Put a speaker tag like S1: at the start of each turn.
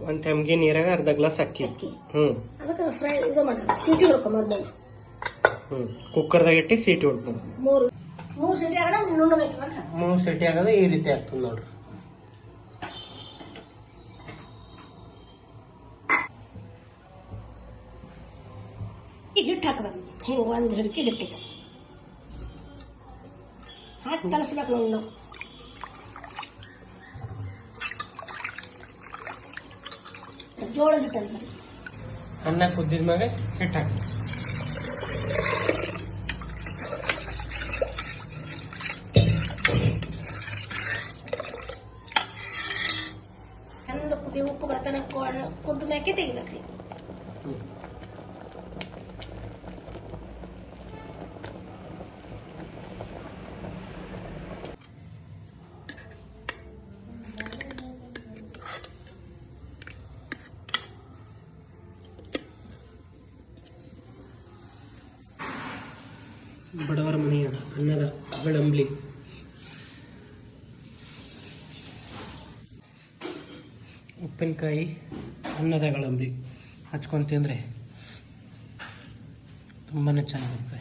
S1: ಒಂದ್ ಟೈಮ್ಗೆ ನೀರಾಗ ಅರ್ಧ ಗ್ಲಾಸ್ ಅಕ್ಕಿ.
S2: ಅಕ್ಕಿ.
S1: ಹ್ಮ್.
S2: ಅದಕ್ಕೆ ಫ್ರೈ ಇದು ಮಾಡೋಣ ಸೀಟಿ ಹೊಡ್ಕೊಂಬರ್ ಮೂರು
S1: ಹ್ಮ್. ಕುಕ್ಕರ್ದಾಗ ಇಟ್ಟು ಸೀಟಿ ಹೊಡ್ಕೊಂಡು
S2: ಮೂರು. ಮೂರು ಸೀಟಿ ಆಗಣ ನುಣ್ಣಗೈತದ ಅಂತ
S1: ಮೂರು ಸೀಟಿ ಆಗೋದು ಈ ರೀತಿ ಆಗ್ತದೆ ನೋಡ್ರಿ.
S2: ಹಿಟ್ಟು ಹಾಕಬೇಕು ಹಿಂಗೆ ಒಂದು ಹಿಡ್ಕಿ ಹಿಟ್ಟಿಗೆ ಹಾಕಿ ಕಲಸ್ಬೇಕು ನಾವು ಜೋಳ ಹಿಟ್ಟು ಅಂತ
S1: ಅನ್ನ ಕುದ್ದಿದ ಮ್ಯಾಗ ಹಿಟ್ಟು ಹಾಕಿ.
S2: ಚಂದ ಕುದಿ ಉಪ್ಪು ಬರ್ತಾನೆ ಕುದ್ದ ಮ್ಯಾಕೆ ತೆಗಿಬೇಕ್ರಿ.
S1: ಬಡವರ ಮನೆಯ ಅನ್ನದ ಬೆಳಂಬ್ಲಿ ಉಪ್ಪಿನಕಾಯಿ ಅನ್ನದ ಗಳಂಬಿ ಹಚ್ಕೊಂಡು ತಿಂದರೆ ತುಂಬಾ ಚೆನ್ನಾಗಿರುತ್ತೆ.